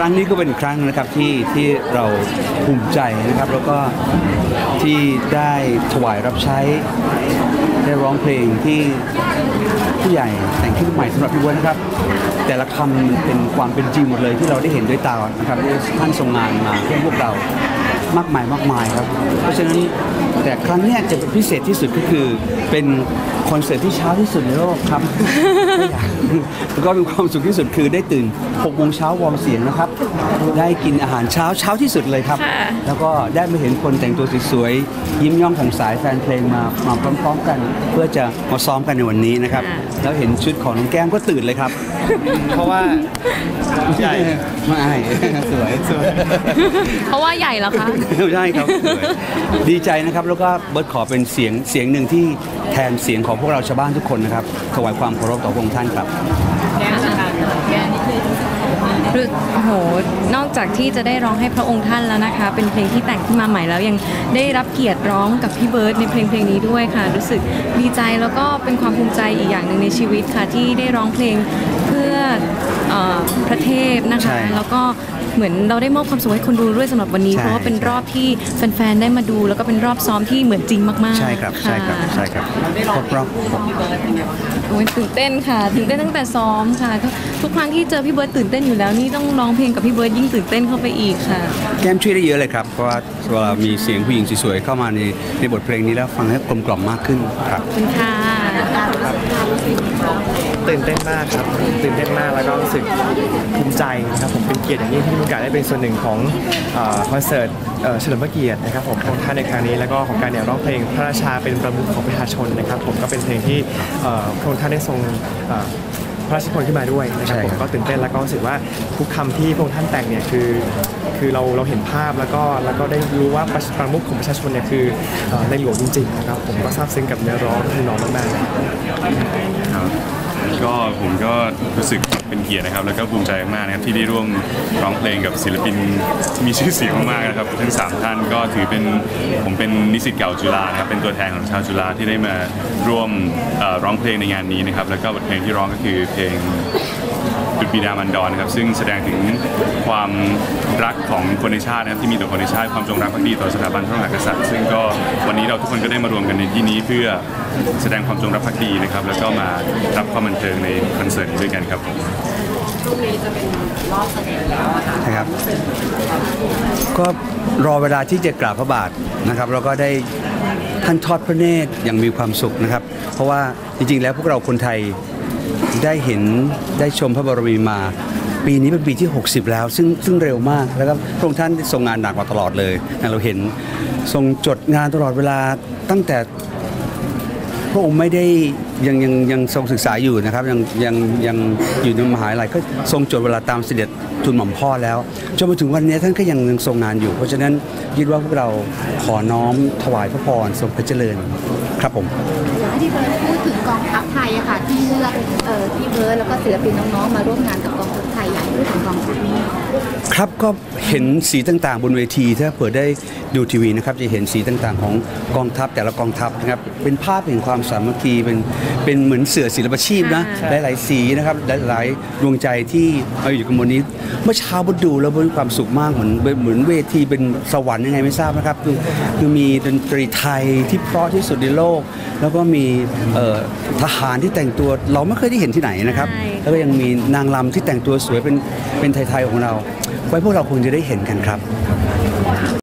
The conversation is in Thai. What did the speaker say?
ครั้งนี้ก็เป็นอีกครั้งนะครับที่ที่เราภูมิใจนะครับ แล้วก็ที่ได้ถวายรับใช้ ได้ร้องเพลงที่ผู้ใหญ่แต่งขึ้นใหม่สำหรับพี่เวิร์ดนะครับ แต่ละคำมันเป็นความเป็นจริงหมดเลยที่เราได้เห็นด้วยตานะครับที่ท่านทรงงานมาเพื่อพวกเรามากมายมากมายครับ เพราะฉะนั้นแต่ครั้งเนี้ยจะเป็นพิเศษที่สุดก็คือเป็นคอนเสิร์ตที่เช้าที่สุดในโลกครับ แล้วก็เป็นความสุขที่สุดคือได้ตื่น6โมงเช้าวอร์มเสียงนะครับได้กินอาหารเช้าเช้าที่สุดเลยครับ ค่ะแล้วก็ได้มาเห็นคนแต่งตัวสวยๆยิ้มย่องของสายแฟนเพลงมามาพร้อมๆกัน เพื่อจะมาซ้อมกันในวันนี้นะครับแล้วเห็นชุดของน้องแก้มก็ตื่นเลยครับ เพราะว่าใหญ่ไม่ สวยสวย เพราะว่าใหญ่แล้วคะ ใช่ครับสวยดีใจนะครับ แล้วก็เบิร์ตขอเป็นเสียงเสียงหนึ่งที่แทนเสียงของพวกเราชาวบ้านทุกคนนะครับ ถวายความเคารพต่อพระองค์ท่านครับรู้โอ้ โหนอกจากที่จะได้ร้องให้พระองค์ท่านแล้วนะคะ เป็นเพลงที่แต่งขึ้นมาใหม่แล้วยังได้รับเกียรติร้องกับพี่เบิร์ดในเพลงเพลงนี้ด้วยค่ะ รู้สึกดีใจแล้วก็เป็นความภูมิใจอีกอย่างหนึ่งในชีวิตค่ะ ที่ได้ร้องเพลงเพื่อเอ่อพระเทพนะใช่คะ แล้วก็ เหมือนเราได้มอบความสุขให้คนดูด้วยสำหรับวันนี้ใช่เพราะว่าเป็นรอบที่แฟนๆได้มาดู แล้วก็เป็นรอบซ้อมที่เหมือนจริงมากๆ ใช่ครับใช่ครับะใช่ครับครบรอบโอ้ยตื่นเต้นค่ะตื่นเต้นตั้งแต่ซ้อมค่ะก็ทุกครั้งที่เจอพี่เบิร์ดตื่นเต้นอยู่แล้วนี่ต้องร้องเพลงกับพี่เบิร์ดยิ่งตื่นเต้นเข้าไปอีกค่ะ แก้มช่วยได้เยอะเลยครับเพราะว่าเวลามีเสียงผู้หญิงสวยๆเข้ามาในในบทเพลงนี้แล้วฟังให้กลมกล่อมมากขึ้นครับขอบคุณค่ะ ตื่นเต้นมากครับตื่นเต้นมากแล้วก็รู้สึกภูมิใจนะครับผมเป็นเกียรติอย่างยิ่งที่มีโอกาสได้เป็นส่วนหนึ่งของคอนเสิร์ตเฉลิมพระเกียรตินะครับผมของท่านในครั้งนี้แล้วก็ของการเนี่ยร้องเพลงพระราชาเป็นประมุขของประชาชนนะครับ ผมก็เป็นเพลงที่พระองค์ท่านได้ทรง พระราชนิพนธ์ขึ้นมาด้วยนะครับใช่ผครัมบก็ตื่นเต้นแล้วก็รู้สึกว่าทุกคำที่พระองค์ท่านแต่งเนี่ยคือ คือเราเราเห็นภาพแล้วก็แล้วก็ได้รู้ว่าประประมุขของประชาชนเนี่ยคือเอ่อในหลวงจริงๆนะครับผมก็ซาบซึ้งกับเนื้อร้องที่น้องมากๆนะครับครับก็ผมก็รู้สึกเป็นเกียรตินะครับ แล้วก็ภูมิใจมากนะครับที่ได้ร่วมร้องเพลงกับศิลปินที่มีชื่อเสียงมากๆนะครับทั้งสามท่านก็ถือเป็นผมเป็นนิสิตเก่าจุฬานะครับเป็นตัวแทนของชาวจุฬาที่ได้มาร่วมร้องเพลงในงานนี้นะครับ แล้วก็บทเพลงที่ร้องก็คือเพลง ดุจบิดามันดอนนะครับซึ่งแสดงถึงความรักของคนในชาตินะครับที่มีต่อคนในชาติความจงรักภักดีต่อสถาบันพระมหากษัตริย์ ซึ่งก็วันนี้เราทุกคนก็ได้มารวมกันในที่นี้เพื่อแสดงความจงรักภักดีนะครับแล้วก็มารับความบันเทิงในคอนเสิร์ตนี้ด้วยกันครับนะครับ ก็รอเวลาที่จะกราบพระบาทนะครับแล้วก็ได้ท่านทอดพระเนตรอย่างมีความสุขนะครับ เพราะว่าจริงๆแล้วพวกเราคนไทย ได้เห็นได้ชมพระบรมีมา ปีนี้เป็นปีที่ 60 แล้ว ซึ่งซึ่งเร็วมากแล้วก็พระองค์ท่านทรงงานหนักมาตลอดเลยนะเราเห็นทรงจดงานตลอดเวลาตั้งแต่พระองค์ไม่ได้ยังยังยังทรงศึกษาอยู่นะครับยังยังยังอยู่ในมหาวิทยาลัยก็ทรงจดเวลาตามเสด็จทุนหม่อมพ่อแล้วจนมาถึงวันนี้ท่านก็ยังยังทรงงานอยู่ เพราะฉะนั้นคิดว่าพวกเราขอน้อมถวายพระพรทรงพระเจริญครับผม พี่เบิร์ดพูดถึงกองทัพไทยอะค่ะ ที่เลือกเอ่อพี่เบิร์ดแล้วก็ศิลปินน้องๆ มาร่วมงานกับกองทัพไทยอยากพูดถึงกองทัพนี้ ครับก็เห็นสีต่างๆ บนเวทีถ้าเผื่อได้ดูทีวีนะครับจะเห็นสีต่างๆ ของกองทัพแต่ละกองทัพนะครับเป็นภาพแห่งความสามัคคีเป็นเป็นเหมือนเสือศิลปาชีพนะค่ะหลายๆสีนะครับหลายๆดวงใจที่มาอยู่กันบนนี้ เมื่อเช้าบดดูแล้วมีความสุขมากเหมือนเหมือนเวทีเป็นสวรรค์ยังไงไม่ทราบนะครับคือคือมีดนตรีไทยที่เพราะที่สุดในโลก แล้วก็มีเอ่อทหารที่แต่งตัวเราไม่เคยได้เห็นที่ไหนนะครับใช่แล้วก็ยังมีนางรำที่แต่งตัวสวยเป็นเป็นไทยๆของเรา ไว้พวกเราคงจะได้เห็นกันครับ